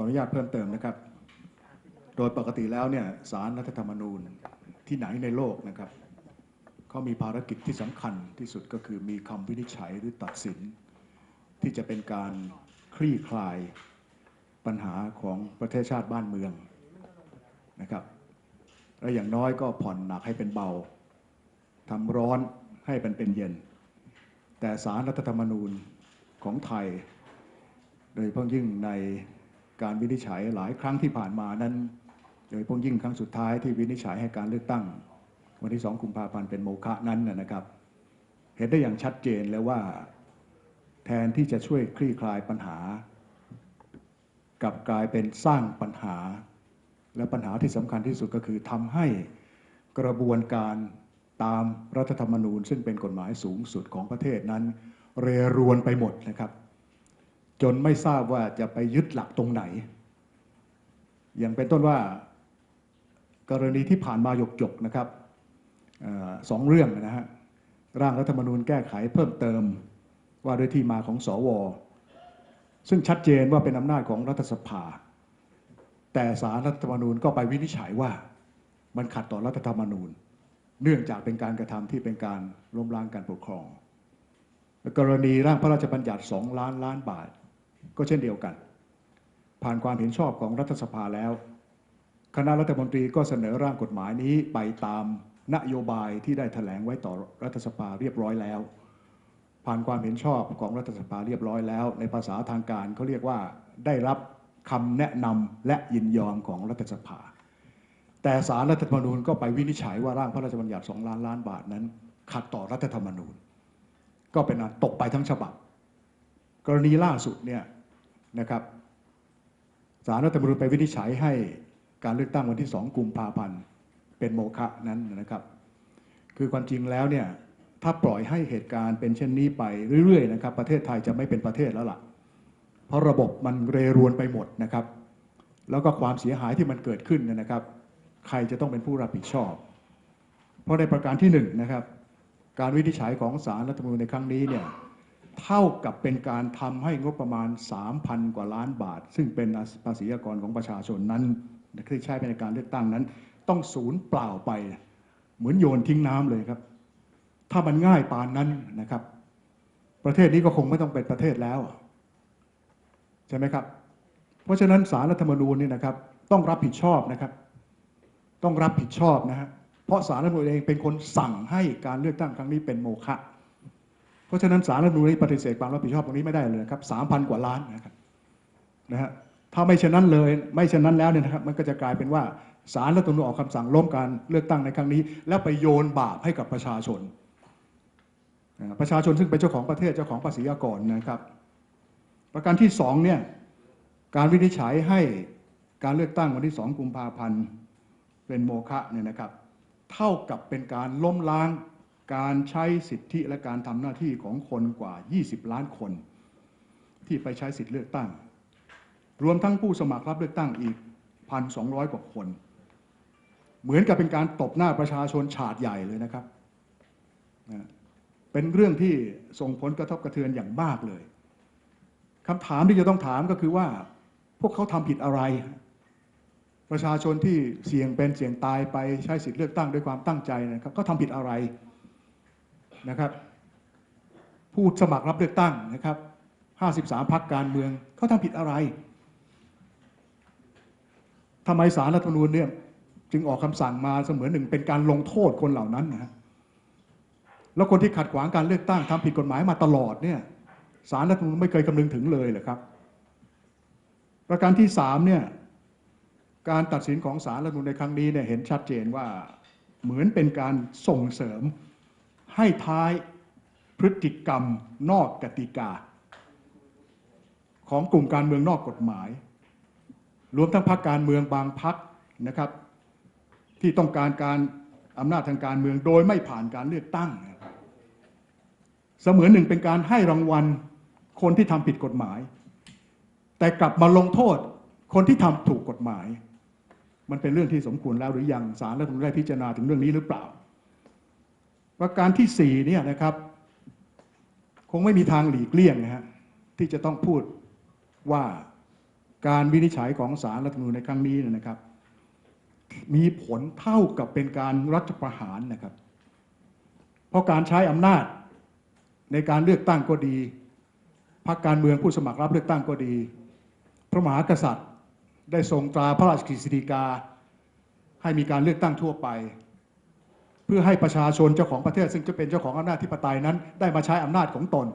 ออนุญาตเพิ่มเติมนะครับ โดยปกติแล้วเนี่ยสารรัฐธรรมนูญที่ไหนในโลกนะครับเขามีภารกิจที่สำคัญที่สุดก็คือมีคำวินิจฉัยหรือตัดสิน ที่จะเป็นการคลี่คลายปัญหาของประเทศชาติบ้านเมืองนะครับและอย่างน้อยก็ผ่อนหนักให้เป็นเบาทำร้อนให้เป็นเป็นเย็น แต่สารรัฐธรรมนูญของไทย โดยเฉพาะยิ่งใน การวินิจฉัยหลายครั้งที่ผ่านมานั้น โดยเฉพาะยิ่งครั้งสุดท้ายที่วินิจฉัยให้การเลือกตั้ง วันที่2กุมภาพันธ์เป็นโมฆะนั้นนะนะครับ เห็นได้อย่างชัดเจนแล้วว่าแทนที่จะช่วยคลี่คลายปัญหากลับกลายเป็นสร้างปัญหา และปัญหาที่สำคัญที่สุดก็คือทำให้กระบวนการตามรัฐธรรมนูญ ซึ่งเป็นกฎหมายสูงสุดของประเทศนั้น เรรวนไปหมดนะครับ จนไม่ทราบว่าจะไปยึดหลักตรงไหน อย่างเป็นต้นว่ากรณีที่ผ่านมาหยกๆนะครับอสองเรื่องนะฮะร่างรัฐธรรมนูญแก้ไขเพิ่มเติมว่าด้วยที่มาของสวซึ่งชัดเจนว่าเป็นอำนาจของรัฐสภา แต่สารรัฐธรรมนูญก็ไปวินิจฉัยว่ามันขัดต่อรัฐธรรมนูญ เนื่องจากเป็นการกระทำที่เป็นการล้มล้างการปกครอง กรณีร่างพระราชบัญญัติ 2 ล้านล้านบาท ก็เช่นเดียวกัน ผ่านความเห็นชอบของรัฐสภาแล้ว คณะรัฐมนตรีก็เสนอร่างกฎหมายนี้ไปตามนโยบายที่ได้แถลงไว้ต่อรัฐสภาเรียบร้อยแล้ว ผ่านความเห็นชอบของรัฐสภาเรียบร้อยแล้ว ในภาษาทางการเขาเรียกว่าได้รับคำแนะนำและยินยอมของรัฐสภา แต่สารรัฐธรรมนูญก็ไปวินิจฉัยว่าร่างพระราชบัญญัติ 2 ล้านล้านบาทนั้น ขัดต่อรัฐธรรมนูญ ก็เป็นตกไปทั้งฉบับ กรณีล่าสุดเนี่ยนะครับสารรัฐธรรมนูญไปวินิจฉัยให้การเลือกตั้งวันที่ 2 กุมภาพันธ์เป็นโมฆะนั้นนะครับ คือความจริงแล้วเนี่ยถ้าปล่อยให้เหตุการณ์เป็นเช่นนี้ไปเรื่อยๆนะครับประเทศไทยจะไม่เป็นประเทศแล้วล่ะ เพราะระบบมันเรรวนไปหมดนะครับ แล้วก็ความเสียหายที่มันเกิดขึ้นนะครับ ใครจะต้องเป็นผู้รับผิดชอบ เพราะในประการที่หนึ่งนะครับการวินิจฉัยของศาลรัฐธรรมนูญในครั้งนี้เนี่ย เท่ากับเป็นการทำให้งบประมาณ 3,000 กว่าล้านบาท ซึ่งเป็นภาษีอากรของประชาชนนั้นที่ใช้ในการเลือกตั้งนั้น ต้องสูญเปล่าไป เหมือนโยนทิ้งน้ำเลยครับ ถ้ามันง่ายปานนั้นนะครับ ประเทศนี้ก็คงไม่ต้องเป็นประเทศแล้ว ใช่ไหมครับ เพราะฉะนั้นสารรัฐธรรมนูญนี่นะครับ ต้องรับผิดชอบนะครับ ต้องรับผิดชอบนะฮะเพราะสารรัฐธรรมนูญเองเป็นคนสั่งให้การเลือกตั้งครั้งนี้เป็นโมฆะ เพราะฉะนั้นสารรัฐมนูญนี้ปฏิเสธความรับผิดชอบตรงนี้ไม่ได้เลยครับสามพันกว่าล้านนะครับนะฮะถ้าไม่เช่นนั้นเลยไม่เช่นนั้นแล้วเนี่ยนะครับมันก็จะกลายเป็นว่าสารรัฐมนูญออกคำสั่งล้มการเลือกตั้งในครั้งนี้ แล้วไปโยนบาปให้กับประชาชน ประชาชนซึ่งเป็นเจ้าของประเทศเจ้าของภาษีอากรนะครับ ประการที่สองเนี่ยการวินิจฉัยให้การเลือกตั้งวันที่สองกุมภาพันธ์เป็นโมฆะเนี่ยนะครับ เท่ากับเป็นการล้มล้าง การใช้สิทธิและการทำหน้าที่ของคนกว่า 20 ล้านคน ที่ไปใช้สิทธิเลือกตั้ง รวมทั้งผู้สมัครรับเลือกตั้งอีก 1,200 กว่าคน เหมือนกับเป็นการตบหน้าประชาชนฉาดใหญ่เลยนะครับ เป็นเรื่องที่ส่งผลกระทบกระเทือนอย่างมากเลยคำถามที่จะต้องถามก็คือว่า พวกเขาทำผิดอะไร ประชาชนที่เสี่ยงเป็นเสี่ยงตายไปใช้สิทธิเลือกตั้งด้วยความตั้งใจนะครับเขาทำผิดอะไร นะครับผู้สมัครรับเลือกตั้งนะครับ 53 พักการเมืองเขาทำผิดอะไรทำไมสารรัฐธรรมนูญเนี่ยจึงออกคำสั่งมาเสมือนหนึ่งเป็นการลงโทษคนเหล่านั้นนะฮะแล้วคนที่ขัดขวางการเลือกตั้งทำผิดกฎหมายมาตลอดเนี่ยสารรัฐธรรมนูญไม่เคยคำนึงถึงเลยเหรอครับ ประการที่สามเนี่ยการตัดสินของสารรัฐธรรมนูญในครั้งนี้เนี่ยเห็นชัดเจนว่าเหมือนเป็นการส่งเสริม ให้ท้ายพฤติกรรมนอกกติกา ของกลุ่มการเมืองนอกกฎหมาย รวมทั้งพรรคการเมืองบางพรรคนะครับ ที่ต้องการการอำนาจทางการเมืองโดยไม่ผ่านการเลือกตั้ง เสมือนหนึ่งเป็นการให้รางวัลคนที่ทำผิดกฎหมาย แต่กลับมาลงโทษคนที่ทำถูกกฎหมาย มันเป็นเรื่องที่สมควรแล้วหรือยังศารัฐธรรมนูญได้พิจารณาถึงเรื่องนี้หรือเปล่า ประการที่สี่เนี่ยนะครับ คงไม่มีทางหลีกเลี่ยงนะฮะที่จะต้องพูดว่าการวินิจฉัยของศาลรัฐธรรมนูญในครั้งนี้นะครับ มีผลเท่ากับเป็นการรัฐประหารนะครับ เพราะการใช้อำนาจในการเลือกตั้งก็ดีพรรคการเมืองผู้สมัครรับเลือกตั้งก็ดี พระมหากษัตริย์ได้ทรงตราพระราชกฤษฎีกา ให้มีการเลือกตั้งทั่วไป พื่อให้ประชาชนเจ้าของประเทศ ซึ่งจะเป็นเจ้าของอำนาจที่ปไตยนั้น ได้มาใช้อำนาจของตน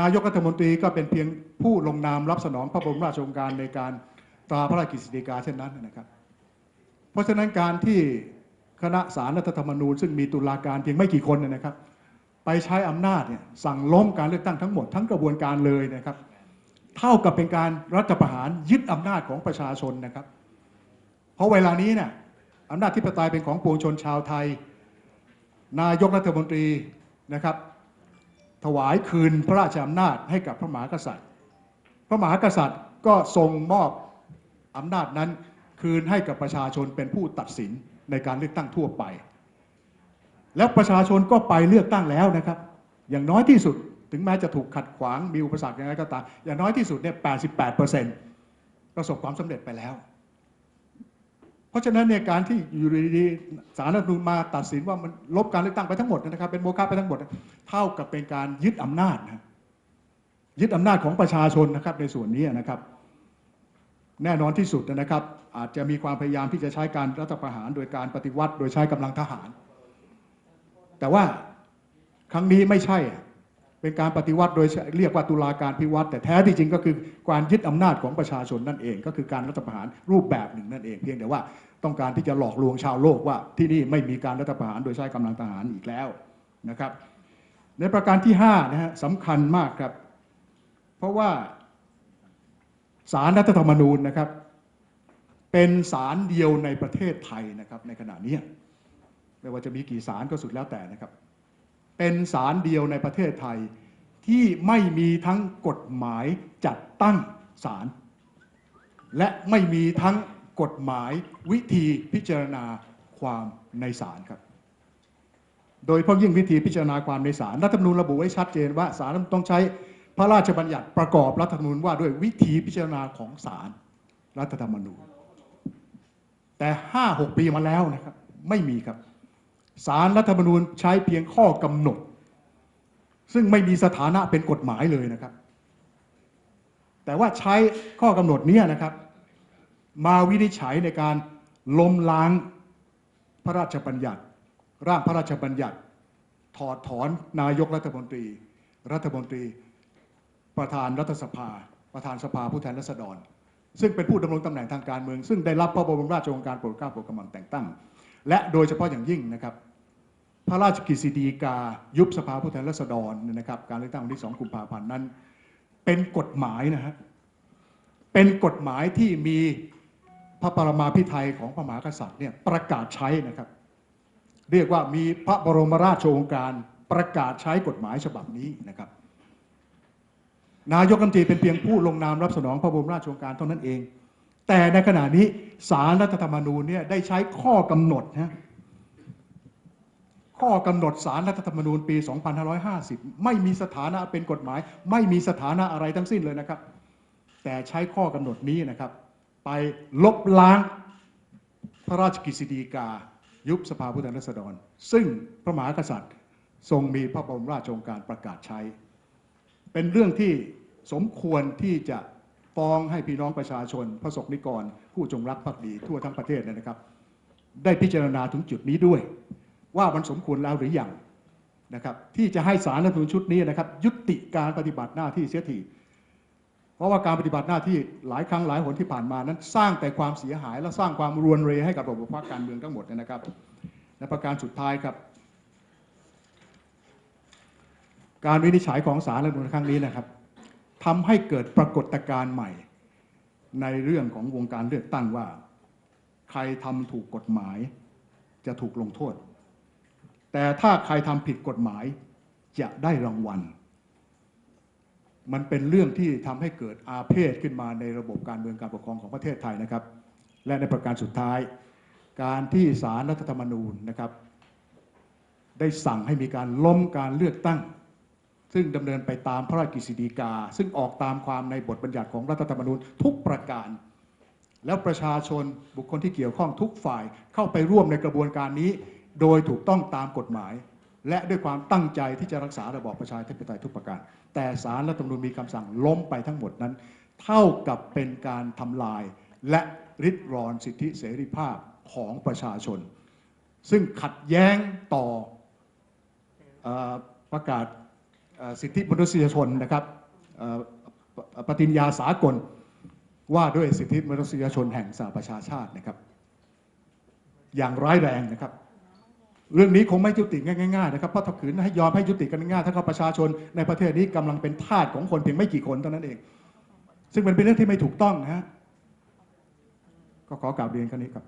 นายกรัฐมนตรีก็เป็นเพียงผู้ลงนามรับสนองพระบรมราชโองการในการตราพระราชกฤษฎีกาเช่นนั้นนะครับ เพราะฉะนั้นการที่คณะสารรัฐธรรมนูญ ซึ่งมีตุลาการเพียงไม่กี่คนนยนะครับ ไปใช้อำนาจเนี่ยสั่งล้มการเลือกตั้งทั้งหมดทั้งกระบวนการเลยนะครับ เท่ากับเป็นการรัฐประหารยึดอำนาจของประชาชนนะครับ เพราะเวลานี้เนี่ย อำนาจที่ปไตยเป็นของปวงชนชาวไทย นายกรัฐมนตรีนะครับ ถวายคืนพระราชอำนาจให้กับพระมหากษัตริย์ พระมหากษัตริย์ก็ทรงมอบอำนาจนั้นคืนให้กับประชาชนเป็นผู้ตัดสินในการเลือกตั้งทั่วไป แล้วประชาชนก็ไปเลือกตั้งแล้วนะครับ อย่างน้อยที่สุดถึงแม้จะถูกขัดขวางมีอุปสรรคยังไงก็ตามอย่างน้อยที่สุดเนี่ย 88ประสบความสำเร็จไปแล้ว เพราะฉะนั้นเนี่ยการที่อยู่ดีๆสารรัฐธรรมนูญมาตัดสินว่ามันลบการเลือกตั้งไปทั้งหมดนะครับเป็นโมฆะไปทั้งหมด เท่ากับเป็นการยึดอำนาจนะยึดอำนาจของประชาชนนะครับในส่วนนี้นะครับ แน่นอนที่สุดนะครับ อาจจะมีความพยายามที่จะใช้การรัฐประหาร โดยการปฏิวัติ โดยใช้กำลังทหาร แต่ว่าครั้งนี้ไม่ใช่ เป็นการปฏิวัติโดยเรียกว่าตุลาการพิวัตรแต่แท้ที่จริงก็คือการยึดอำนาจของประชาชนนั่นเอง ก็คือการรัฐประหารรูปแบบหนึ่งนั่นเอง เพียงแต่ว่าต้องการที่จะหลอกลวงชาวโลกว่าที่นี่ไม่มีการรัฐประหารโดยใช้กำลังทหารอีกแล้วนะครับ ในประการที่5นะฮะสำคัญมากครับ เพราะว่าสารรัฐธรรมนูญนะครับ เป็นสารเดียวในประเทศไทยนะครับในขณะนี้ไม่ว่าจะมีกี่สารก็สุดแล้วแต่นะครับ เป็นสารเดียวในประเทศไทย ที่ไม่มีทั้งกฎหมายจัดตั้งศาลและไม่มีทั้งกฎหมายวิธีพิจารณาความในศาลครับ โดยเฉพาะยิ่งวิธีพิจารณาความในศาลรัฐธรรมนูญระบุไว้ชัดเจนว่าศาลต้องใช้พระราชบัญญัติประกอบรัฐธรรมนูญว่าด้วยวิธีพิจารณาของศาลรัฐธรรมนูญ แต่ห้าหกปีมาแล้วนะครับ ไม่มีครับ สารรัฐธรรมนูญใช้เพียงข้อกำหนด ซึ่งไม่มีสถานะเป็นกฎหมายเลยนะครับ แต่ว่าใช้ข้อกำหนดนี้นะครับ มาวินิจฉัยในการล้มล้างพระราชบัญญัติ ร่างพระราชบัญญัติ ถอดถอนนายกรัฐมนตรี รัฐมนตรี ประธานรัฐสภา ประธานสภาผู้แทนราษฎร ซึ่งเป็นผู้ดำรงตำแหน่งทางการเมือง ซึ่งได้รับพระบรมราชโองการโปรดเกล้าโปรดกระหม่อมแต่งตั้ง และโดยเฉพาะอย่างยิ่งนะครับ พระราชกฤษฎีกายุบสภาผู้แทนราษฎรนะครับ การเลือกตั้งวันที่2กุมภาพันธ์นั้น เป็นกฎหมายนะฮะเป็นกฎหมายที่มีพระปรมาภิไธยของพระมหากษัตริย์เนี่ยประกาศใช้นะครับ เรียกว่ามีพระบรมราชโองการประกาศใช้กฎหมายฉบับนี้นะครับ นายกรัฐมนตรีเป็นเพียงผู้ลงนามรับสนองพระบรมราชโองการเท่านั้นเอง แต่ในขณะนี้สารรัฐธรรมนูญเนี่ยได้ใช้ข้อกำหนดนะ ข้อกำหนดสารรัฐธรรมนูญปี 2550 ไม่มีสถานะเป็นกฎหมาย ไม่มีสถานะอะไรทั้งสิ้นเลยนะครับ แต่ใช้ข้อกำหนดนี้นะครับ ไปลบล้างพระราชกฤษฎีกา ยุบสภาผู้แทนราษฎร ซึ่งพระมหากษัตริย์ ทรงมีพระบรมราชโองการประกาศใช้ เป็นเรื่องที่สมควรที่จะฟ้องให้พี่น้องประชาชนพระสงฆ์นิกร ผู้จงรักภักดีทั่วทั้งประเทศเนี่ยนะครับ ได้พิจารณาถึงจุดนี้ด้วย ว่ามันสมควรแล้วหรือยังนะครับที่จะให้สารรัฐธรรมนูญชุดนี้นะครับยุติการปฏิบัติหน้าที่เสียทีเพราะว่าการปฏิบัติหน้าที่หลายครั้งหลายหนที่ผ่านมานั้น สร้างแต่ความเสียหายและสร้างความรวนเรให้กับระบบพรรคการเมืองทั้งหมดนะครับ และประการสุดท้ายครับ การวินิจฉัยของศาลรัฐธรรมนูญครั้งนี้นะครับทำให้เกิดปรากฏการณ์ใหม่ในเรื่องของวงการเลือกตั้งว่า ใครทำถูกกฎหมายจะถูกลงโทษ แต่ถ้าใครทำผิดกฎหมายจะได้รางวัล มันเป็นเรื่องที่ทำให้เกิดอาเพศขึ้นมาในระบบการเมืองการปกครองของประเทศไทยนะครับ และในประการสุดท้าย การที่สารรัฐธรรมนูญนะครับ ได้สั่งให้มีการล้มการเลือกตั้ง ซึ่งดำเนินไปตามพระราชกฤษฎีกา ซึ่งออกตามความในบทบัญญัติของรัฐธรรมนูญทุกประการแล้วประชาชนบุคคลที่เกี่ยวข้องทุกฝ่ายเข้าไปร่วมในกระบวนการนี้ โดยถูกต้องตามกฎหมาย และด้วยความตั้งใจที่จะรักษาระบอบประชาธิปไตยทุกประการ แต่ศาลรัฐธรรมนูญมีคำสั่งล้มไปทั้งหมดนั้น เท่ากับเป็นการทำลาย และริดรอนสิทธิเสรีภาพของประชาชน ซึ่งขัดแย้งต่ออประกาศสิทธิมนุษยชนนะครับปฏิญญาสากลว่าด้วยสิทธิมนุษยชนแห่งสหประชาชาตินะครับ อย่างร้ายแรงนะครับ เรื่องนี้คงไม่ยุติง่ายๆนะครับเพราะถ้าขืนให้ยอมให้ยุติกันง่ายๆถ้าเขาประชาชนในประเทศนี้กำลังเป็นทาสของคนเพียงไม่กี่คนเท่านั้นเอง ซึ่งมันเป็นเรื่องที่ไม่ถูกต้องนะฮะก็ขอกราบเรียนแค่นี้ครับ